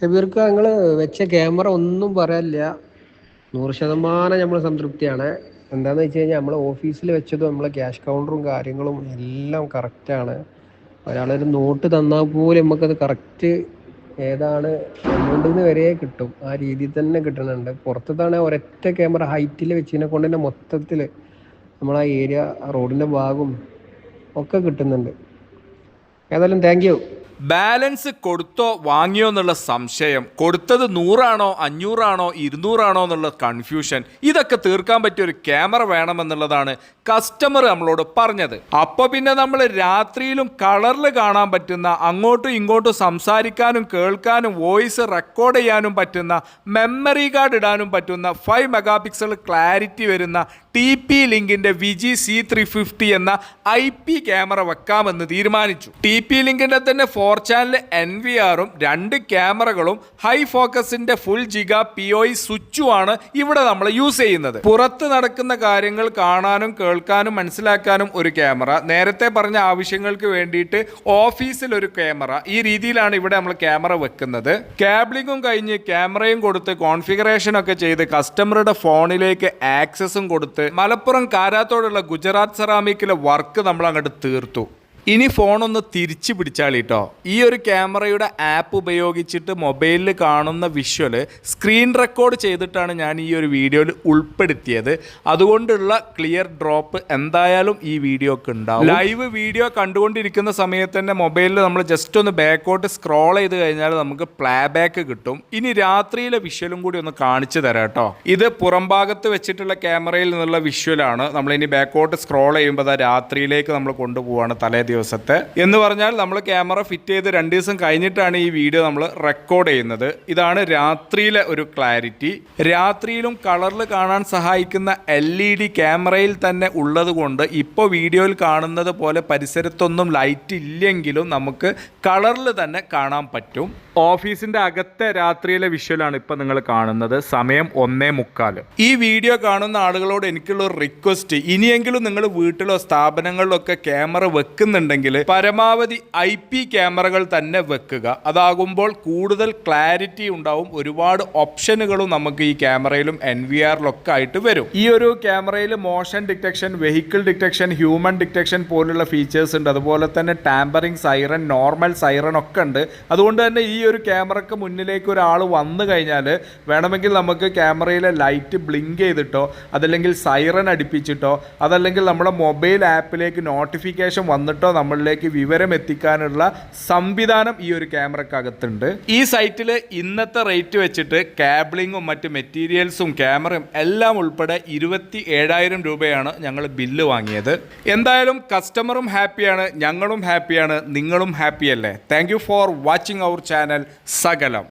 ഷബീർക്ക് ഞങ്ങൾ വെച്ച ക്യാമറ ഒന്നും പറയാനില്ല നൂറ് ശതമാനം നമ്മൾ സംതൃപ്തിയാണ്. എന്താണെന്ന് വെച്ച് കഴിഞ്ഞാൽ നമ്മൾ ഓഫീസിൽ വെച്ചതും നമ്മളെ ക്യാഷ് കൗണ്ടറും കാര്യങ്ങളും എല്ലാം കറക്റ്റാണ് ഒരാളൊരു നോട്ട് തന്നാൽ പോലും നമുക്കത് കറക്റ്റ് ഏതാണ് എമൗണ്ടിൽ നിന്ന് വരെ കിട്ടും. ആ രീതിയിൽ തന്നെ കിട്ടുന്നുണ്ട് പുറത്തതാണ് ഒരൊറ്റ ക്യാമറ ഹൈറ്റിൽ വെച്ചതിനെ കൊണ്ട് തന്നെ മൊത്തത്തിൽ നമ്മളാ ഏരിയ റോഡിന്റെ ഭാഗവും ഒക്കെ കിട്ടുന്നുണ്ട്. ഏതായാലും താങ്ക് ബാലൻസ് കൊടുത്തോ വാങ്ങിയോ എന്നുള്ള സംശയം കൊടുത്തത് നൂറാണോ അഞ്ഞൂറാണോ ഇരുന്നൂറാണോ എന്നുള്ള കൺഫ്യൂഷൻ ഇതൊക്കെ തീർക്കാൻ പറ്റിയ ഒരു ക്യാമറ വേണമെന്നുള്ളതാണ് കസ്റ്റമർ നമ്മളോട് പറഞ്ഞത്. അപ്പോൾ പിന്നെ നമ്മൾ രാത്രിയിലും കളറിൽ കാണാൻ പറ്റുന്ന അങ്ങോട്ടും ഇങ്ങോട്ടും സംസാരിക്കാനും കേൾക്കാനും വോയിസ് റെക്കോർഡ് ചെയ്യാനും പറ്റുന്ന മെമ്മറി കാർഡ് ഇടാനും പറ്റുന്ന ഫൈവ് മെഗാ പിക്സൽ ക്ലാരിറ്റി വരുന്ന ടി പി ലിങ്കിന്റെ വിജി സി ത്രീ ഫിഫ്റ്റി എന്ന ഐ പി ക്യാമറ വെക്കാമെന്ന് തീരുമാനിച്ചു. ടി പി ലിങ്കിന്റെ തന്നെ ഫോർ ചാനൽ എൻ വി ആറും രണ്ട് ക്യാമറകളും ഹൈ ഫോക്കസിന്റെ ഫുൾ ജിഗ പി ഒ സ്വിച്ചുമാണ് ഇവിടെ നമ്മൾ യൂസ് ചെയ്യുന്നത്. പുറത്ത് നടക്കുന്ന കാര്യങ്ങൾ കാണാനും കേൾക്കാനും മനസ്സിലാക്കാനും ഒരു ക്യാമറ. നേരത്തെ പറഞ്ഞ ആവശ്യങ്ങൾക്ക് വേണ്ടിയിട്ട് ഓഫീസിൽ ഒരു ക്യാമറ. ഈ രീതിയിലാണ് ഇവിടെ നമ്മൾ ക്യാമറ വെക്കുന്നത്. ക്യാബ്ലിങ്ങും കഴിഞ്ഞ് ക്യാമറയും കൊടുത്ത് കോൺഫിഗറേഷൻ ഒക്കെ ചെയ്ത് കസ്റ്റമറുടെ ഫോണിലേക്ക് ആക്സസും കൊടുത്ത് മലപ്പുറം കാരാത്തോടുള്ള ഗുജറാത്ത് സെറാമിക്കിലെ വർക്ക് നമ്മൾ അങ്ങോട്ട് തീർത്തു. ഇനി ഫോണൊന്ന് തിരിച്ചു തിരിച്ചു പിടിച്ചാളിട്ടോ. ഈ ഒരു ക്യാമറയുടെ ആപ്പ് ഉപയോഗിച്ചിട്ട് മൊബൈലിൽ കാണുന്ന വിഷ്വൽ സ്ക്രീൻ റെക്കോർഡ് ചെയ്തിട്ടാണ് ഞാൻ ഈ ഒരു വീഡിയോയിൽ ഉൾപ്പെടുത്തിയത്. അതുകൊണ്ടുള്ള ക്ലിയർ ഡ്രോപ്പ് എന്തായാലും ഈ വീഡിയോക്ക് ഉണ്ടാവും. ലൈവ് വീഡിയോ കണ്ടുകൊണ്ടിരിക്കുന്ന സമയത്ത് തന്നെ മൊബൈലിൽ നമ്മൾ ജസ്റ്റ് ഒന്ന് ബാക്കോട്ട് സ്ക്രോൾ ചെയ്ത് കഴിഞ്ഞാൽ നമുക്ക് പ്ലേ ബാക്ക് കിട്ടും. ഇനി രാത്രിയിലെ വിഷ്വലും കൂടി ഒന്ന് കാണിച്ചു തരാം കേട്ടോ ഇത് പുറംഭാഗത്ത് വെച്ചിട്ടുള്ള ക്യാമറയിൽ നിന്നുള്ള വിഷ്വലാണ്. നമ്മൾ ഇനി ബാക്കോട്ട് സ്ക്രോൾ ചെയ്യുമ്പോൾ രാത്രിയിലേക്ക് നമ്മൾ കൊണ്ടുപോവാണ് തലേ ദിവസത്തെ. എന്ന് പറഞ്ഞാൽ നമ്മൾ ക്യാമറ ഫിറ്റ് ചെയ്ത് രണ്ട് ദിവസം കഴിഞ്ഞിട്ടാണ് ഈ വീഡിയോ നമ്മൾ റെക്കോർഡ് ചെയ്യുന്നത്. ഇതാണ് രാത്രിയിലെ ഒരു ക്ലാരിറ്റി രാത്രിയിലും കളറിൽ കാണാൻ സഹായിക്കുന്ന എൽ ഇ ഡി ക്യാമറയിൽ തന്നെ ഉള്ളത് കൊണ്ട് ഇപ്പോൾ വീഡിയോയിൽ കാണുന്നത് പോലെ പരിസരത്തൊന്നും ലൈറ്റ് ഇല്ലെങ്കിലും നമുക്ക് കളറിൽ തന്നെ കാണാൻ പറ്റും. ഓഫീസിന്റെ അകത്തെ രാത്രിയിലെ വിഷ്വലാണ് ഇപ്പൊ നിങ്ങൾ കാണുന്നത്. സമയം ഒന്നേ മുക്കാൽ. ഈ വീഡിയോ കാണുന്ന ആളുകളോട് എനിക്കുള്ള ഒരു റിക്വസ്റ്റ് ഇനിയെങ്കിലും നിങ്ങൾ വീട്ടിലോ സ്ഥാപനങ്ങളിലോ ഒക്കെ ക്യാമറ വെക്കുന്നുണ്ടെങ്കിൽ പരമാവധി ഐ പി ക്യാമറകൾ തന്നെ വെക്കുക. അതാകുമ്പോൾ കൂടുതൽ ക്ലാരിറ്റി ഉണ്ടാവും. ഒരുപാട് ഓപ്ഷനുകളും നമുക്ക് ഈ ക്യാമറയിലും എൻ വി ആറിലൊക്കെ ആയിട്ട് വരും. ഈ ഒരു ക്യാമറയിൽ motion detection vehicle detection human detection പോലുള്ള ഫീച്ചേഴ്സ് ഉണ്ട്. അതുപോലെ തന്നെ ടാമ്പറിംഗ് സൈറൺ നോർമൽ സൈറൺ ഒക്കെ ഉണ്ട്. അതുകൊണ്ട് തന്നെ ഈ ഒരു ക്യാമറക്ക് മുന്നിലേക്ക് ഒരാൾ വന്നു കഴിഞ്ഞാൽ വേണമെങ്കിൽ നമുക്ക് ക്യാമറയിലെ ലൈറ്റ് ബ്ലിങ്ക് ചെയ്തിട്ടോ അതല്ലെങ്കിൽ സൈറൺ അടുപ്പിച്ചിട്ടോ അതല്ലെങ്കിൽ നമ്മുടെ മൊബൈൽ ആപ്പിലേക്ക് നോട്ടിഫിക്കേഷൻ വന്നിട്ടോ നമ്മളിലേക്ക് വിവരം എത്തിക്കാനുള്ള സംവിധാനം ഈ ഒരു ക്യാമറക്കകത്തുണ്ട്. ഈ സൈറ്റിൽ ഇന്നത്തെ റേറ്റ് വെച്ചിട്ട് കാബിളിങ്ങും മറ്റ് മെറ്റീരിയൽസും ക്യാമറയും എല്ലാം ഉൾപ്പെടെ ഇരുപത്തി ഏഴായിരം രൂപയാണ് ഞങ്ങൾ ബില്ല് വാങ്ങിയത്. എന്തായാലും കസ്റ്റമറും ഹാപ്പിയാണ് ഞങ്ങളും ഹാപ്പിയാണ് നിങ്ങളും ഹാപ്പിയല്ലേ? Thank for watching our channel Sakalam.